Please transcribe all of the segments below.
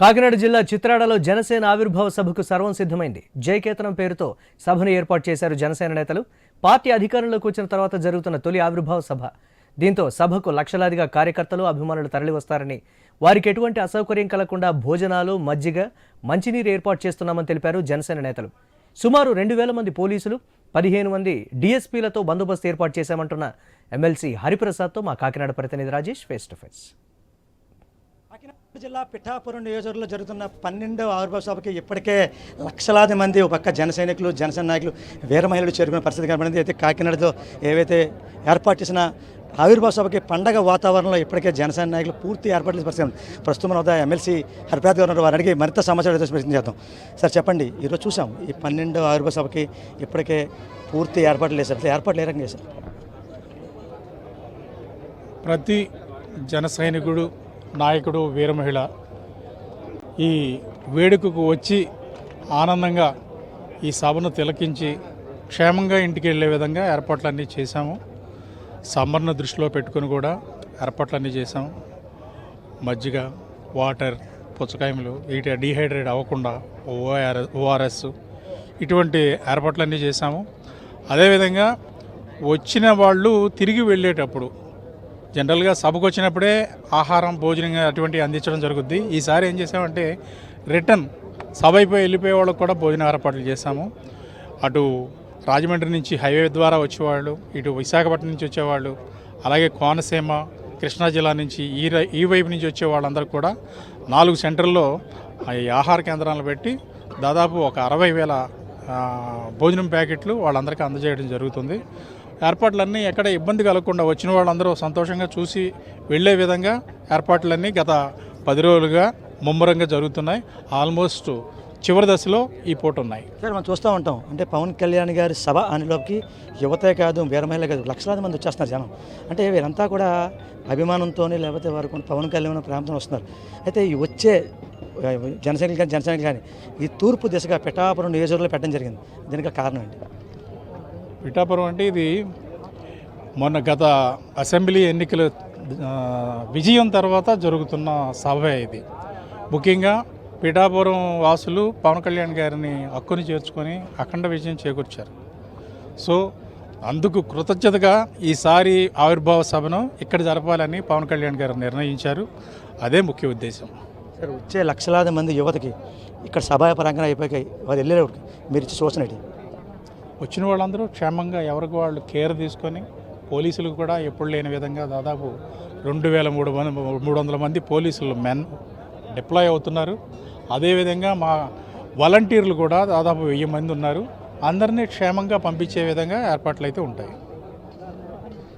కాకినాడ జిల్లా చిత్రాడలో జనసేన ఆవిర్భావ సభకు సర్వం సిద్ధమైంది. జయకేతనం పేరుతో సభను ఏర్పాటు చేశారు జనసేన నేతలు. పార్టీ అధికారంలోకి వచ్చిన తర్వాత జరుగుతున్న తొలి ఆవిర్భావ సభ. దీంతో సభకు లక్షలాదిగా కార్యకర్తలు అభిమానులు తరలివస్తారని వారికి ఎటువంటి అసౌకర్యం కలగకుండా భోజనాలు మజ్జిగ మంచినీరు ఏర్పాటు చేస్తున్నామని తెలిపారు జనసేన నేతలు. సుమారు రెండు వేల మంది పోలీసులు పదిహేను మంది డిఎస్పీలతో బందోబస్తు ఏర్పాటు చేశామంటున్న ఎమ్మెల్సీ హరిప్రసాద్తో మా కాకినాడ ప్రతినిధి రాజేష్ ఫేస్ టు ఫేస్ జిల్లా పిఠాపురం నియోజకవర్గంలో జరుగుతున్న పన్నెండవ ఆవిర్భావ సభకి ఇప్పటికే లక్షలాది మంది ఒక పక్క జన సైనికులు జనసేన నాయకులు వీర మహిళలు చేరుకునే పరిస్థితి కనబడింది. అయితే కాకినాడలో ఏవైతే ఏర్పాటు చేసిన ఆవిర్భావ సభకి పండగ వాతావరణంలో ఇప్పటికే జనసేన నాయకులు పూర్తి ఏర్పాట్లు చేసిన పరిస్థితి ప్రస్తుతం వద్ద ఎమ్మెల్సీ హరిప్రసాద్ గారు ఉన్నారు. అడిగి మరింత సమాచారం తెలుసుకునే ప్రయత్నం చేద్దాం. సార్ చెప్పండి ఈరోజు చూసాం ఈ పన్నెండవ ఆవిర్భావ సభకి ఇప్పటికే పూర్తి ఏర్పాట్లు చేశారు అసలు ఏర్పాట్లు ఏ రకంగా చేశారు ప్రతి జన సైనికుడు నాయకుడు వీరమహిళ ఈ వేడుకకు వచ్చి ఆనందంగా ఈ సభను తిలకించి క్షేమంగా ఇంటికి వెళ్ళే విధంగా ఏర్పాట్లన్నీ చేశాము. సమ్మర్ను దృష్టిలో పెట్టుకుని కూడా ఏర్పాట్లన్నీ చేశాము మజ్జిగ వాటర్ పుచ్చకాయలు వీటి డీహైడ్రేట్ అవ్వకుండా ఓఆర్ఎస్ ఓఆర్ఎస్ ఇటువంటి ఏర్పాట్లన్నీ చేశాము. అదేవిధంగా వచ్చిన వాళ్ళు తిరిగి వెళ్ళేటప్పుడు జనరల్గా సభకు వచ్చినప్పుడే ఆహారం భోజనం అటువంటివి అందించడం జరుగుద్ది. ఈసారి ఏం చేసామంటే రిటర్న్ సభ అయిపోయి వెళ్ళిపోయే వాళ్ళకు కూడా భోజన ఏర్పాట్లు చేశాము. అటు రాజమండ్రి నుంచి హైవే ద్వారా వచ్చేవాళ్ళు ఇటు విశాఖపట్నం నుంచి వచ్చేవాళ్ళు అలాగే కోనసీమ కృష్ణా జిల్లా నుంచి ఈ ఈ వైపు నుంచి వచ్చే వాళ్ళందరూ కూడా నాలుగు సెంటర్లో ఈ ఆహార కేంద్రాలను పెట్టి దాదాపు ఒక అరవై వేల భోజనం ప్యాకెట్లు వాళ్ళందరికీ అందజేయడం జరుగుతుంది. ఏర్పాట్లన్నీ ఎక్కడ ఇబ్బంది కలగకుండా వచ్చిన వాళ్ళందరూ సంతోషంగా చూసి వెళ్ళే విధంగా ఏర్పాట్లన్నీ గత పది రోజులుగా ముమ్మరంగా జరుగుతున్నాయి. ఆల్మోస్ట్ చివరి దశలో ఈ పూట ఉన్నాయి. సార్ మనం చూస్తూ ఉంటాం. అంటే పవన్ కళ్యాణ్ గారి సభ అనేలోకి యువతే కాదు వీరమహిళ కాదు లక్షలాది మంది వచ్చేస్తున్నారు జనం. అంటే వీరంతా కూడా అభిమానంతో లేకపోతే వారు పవన్ కళ్యాణ్ ప్రాంతం వస్తున్నారు. అయితే ఈ వచ్చే జనసైనికులు కానీ జనసైనికులు కానీ ఈ తూర్పు దిశగా పిఠాపురం నియోజకవర్గంలో పెట్టడం జరిగింది. దీనికి కారణం ఏంటి? పిఠాపురం అంటే ఇది మొన్న గత అసెంబ్లీ ఎన్నికల విజయం తర్వాత జరుగుతున్న సభ ఇది. ముఖ్యంగా పిఠాపురం వాసులు పవన్ కళ్యాణ్ గారిని హక్కుని చేర్చుకొని అఖండ విజయం చేకూర్చారు. సో అందుకు కృతజ్ఞతగా ఈసారి ఆవిర్భావ సభను ఇక్కడ జరపాలని పవన్ కళ్యాణ్ గారు నిర్ణయించారు. అదే ముఖ్య ఉద్దేశం. సార్ వచ్చే లక్షలాది మంది యువతకి ఇక్కడ సభా పరంగా అయిపోయి వారు వెళ్ళేటప్పుడు మీరు ఇచ్చి సూచన వచ్చిన వాళ్ళందరూ క్షేమంగా ఎవరికి వాళ్ళు కేర్ తీసుకొని పోలీసులు కూడా ఎప్పుడు లేని విధంగా దాదాపు రెండు వేల మూడు మంది మూడు వందల మంది పోలీసులు మెన్ డిప్లాయ్ అవుతున్నారు. అదేవిధంగా మా వాలంటీర్లు కూడా దాదాపు వెయ్యి మంది ఉన్నారు. అందరినీ క్షేమంగా పంపించే విధంగా ఏర్పాట్లు అయితే ఉంటాయి.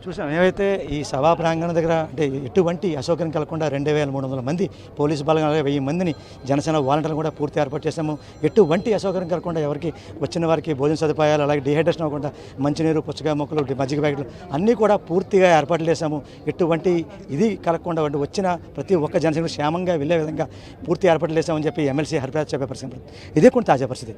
చూసాం. ఏవైతే ఈ సభా ప్రాంగణం దగ్గర అంటే ఎటువంటి అసౌకర్యం కలగకుండా రెండు వేల మూడు వందల మంది పోలీసు బలం అలాగే వెయ్యి మందిని జనసేన వాలంటీర్లు కూడా పూర్తి ఏర్పాటు చేశాము. ఎటువంటి అసౌకర్యం కలగకుండా ఎవరికి వచ్చిన వారికి భోజన సదుపాయాలు అలాగే డిహైడ్రేషన్ అవ్వకుండా మంచినీరు పుచ్చకాయ మొక్కలు మజ్జిగ ప్యాకెట్లు అన్నీ కూడా పూర్తిగా ఏర్పాట్లు చేశాము. ఎటువంటి ఇది కలగకుండా వచ్చిన ప్రతి ఒక్క జనసేన క్షేమంగా వెళ్ళే విధంగా పూర్తి ఏర్పాట్లు చేశామని చెప్పి ఎమ్మెల్సీ హరిప్రసాద్ చెప్పే పరిస్థితి ఇదే కొన్ని తాజా పరిస్థితి.